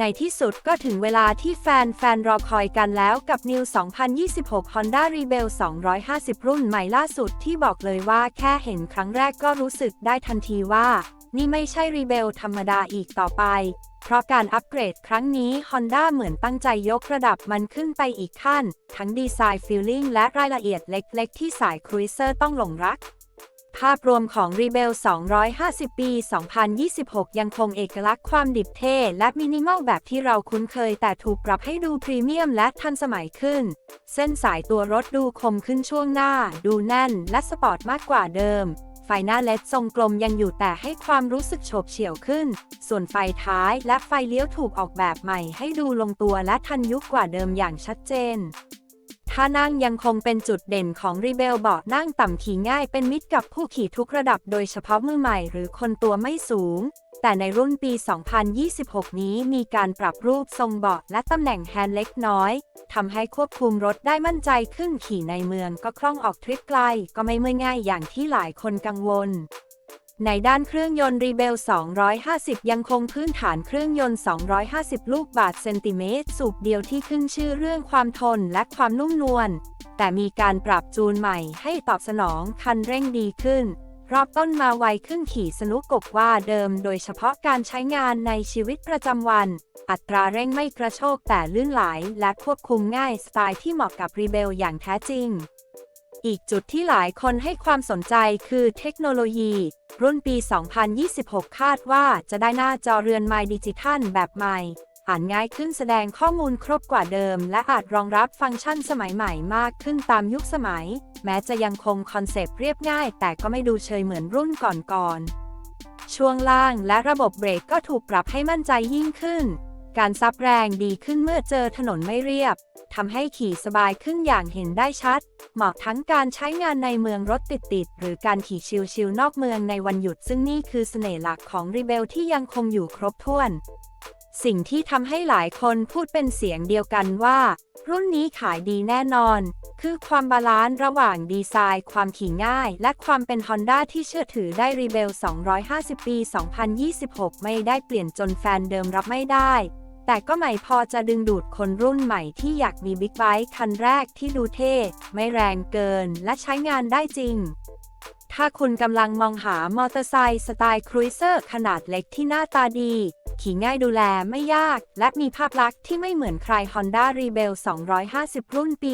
ในที่สุดก็ถึงเวลาที่แฟนๆ รอคอยกันแล้วกับ New 2026 Honda Rebel 250 รุ่นใหม่ล่าสุดที่บอกเลยว่าแค่เห็นครั้งแรกก็รู้สึกได้ทันทีว่า นี่ไม่ใช่ Rebel ธรรมดาอีกต่อไป เพราะการอัปเกรดครั้งนี้ Honda เหมือนตั้งใจยกระดับมันขึ้นไปอีกขั้น ทั้งดีไซน์ฟีลลิ่งและรายละเอียดเล็กๆ ที่สายครูเซอร์ต้องหลงรัก ภาพรวมของ Rebel 250 ปี 2026 ยังคงเอกลักษณ์ความดิบเท่และมินิมอลแบบที่เราคุ้นเคย แต่ถูกปรับให้ดูพรีเมียมและทันสมัยขึ้น เส้นสายตัวรถดูคมขึ้นช่วงหน้า ดูแน่นและสปอร์ตมากกว่าเดิม ไฟหน้าเลดทรงกลมยังอยู่แต่ให้ความรู้สึกโฉบเฉี่ยวขึ้น ส่วนไฟท้ายและไฟเลี้ยวถูกออกแบบใหม่ให้ดูลงตัวและทันยุคกว่าเดิมอย่างชัดเจน ท่านั่งยังคงเป็นจุดเด่นของรีเบลเบาะนั่งต่ำขี่ง่ายเป็นมิตรกับผู้ขี่ทุกระดับโดยเฉพาะมือใหม่หรือคนตัวไม่สูง แต่ในรุ่นปี 2026 นี้มีการปรับรูปทรงเบาะและตำแหน่งแฮนด์เล็กน้อยทำให้ควบคุมรถได้มั่นใจขึ้นขี่ในเมืองก็คล่องออกทริปไกล ก็ไม่เมื่อยง่ายอย่างที่หลายคนกังวล ในด้านเครื่องยนต์รีเบล250 ยังคงพื้นฐานเครื่องยนต์ 250 ลูกบาทเซนติเมตร สูบเดียวที่ขึ้นชื่อเรื่องความทนและความนุ่มนวล แต่มีการปรับจูนใหม่ให้ตอบสนองคันเร่งดีขึ้น รอบต้นมาไวขึ้นขี่สนุกกบว่าเดิม โดยเฉพาะการใช้งานในชีวิตประจำวัน อัตราเร่งไม่กระโชกแต่ลื่นไหลและควบคุมง่ายสไตล์ที่เหมาะกับรีเบลอย่างแท้จริง อีกจุดที่หลายคนให้ความสนใจคือเทคโนโลยี รุ่นปี 2026 คาดว่าจะได้หน้าจอเรือนไม้ดิจิทัลแบบใหม่ อ่านง่ายขึ้นแสดงข้อมูลครบกว่าเดิม และอาจรองรับฟังก์ชันสมัยใหม่มากขึ้นตามยุคสมัย แม้จะยังคงคอนเซปต์เรียบง่าย แต่ก็ไม่ดูเชยเหมือนรุ่นก่อนๆช่วงล่างและระบบเบรกก็ถูกปรับให้มั่นใจยิ่งขึ้น การซับแรงดีขึ้นเมื่อเจอถนนไม่เรียบทำให้ขี่สบายขึ้นอย่างเห็นได้ชัด เหมาะทั้งการใช้งานในเมืองรถติดๆ หรือการขี่ชิลๆนอกเมืองในวันหยุด ซึ่งนี่คือเสน่ห์หลักของรีเบลที่ยังคงอยู่ครบถ้วน สิ่งที่ทำให้หลายคนพูดเป็นเสียงเดียวกันว่า รุ่นนี้ขายดีแน่นอน คือความบาลานซ์ระหว่างดีไซน์ ความขี่ง่าย และความเป็น Honda ที่เชื่อถือได้รีเบล250 ปี 2026 ไม่ได้เปลี่ยนจนแฟนเดิมรับไม่ได้ แต่ก็ไม่พอจะดึงดูดคนรุ่นใหม่ที่อยากมีบิ๊กไบค์คันแรกที่ดูเท่ ไม่แรงเกินและใช้งานได้จริง ถ้าคุณกำลังมองหามอเตอร์ไซค์สไตล์ครูเซอร์ขนาดเล็กที่หน้าตาดี ขี่ง่ายดูแลไม่ยาก และมีภาพลักษณ์ที่ไม่เหมือนใคร Honda Rebel 250 รุ่นปี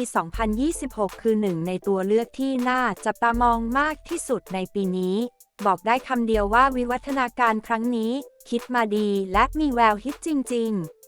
2026 คือหนึ่งในตัวเลือกที่น่าจับตามองมากที่สุดในปีนี้บอกได้คำเดียวว่าวิวัฒนาการครั้งนี้ คิดมาดีและมีแววฮิตจริง ๆ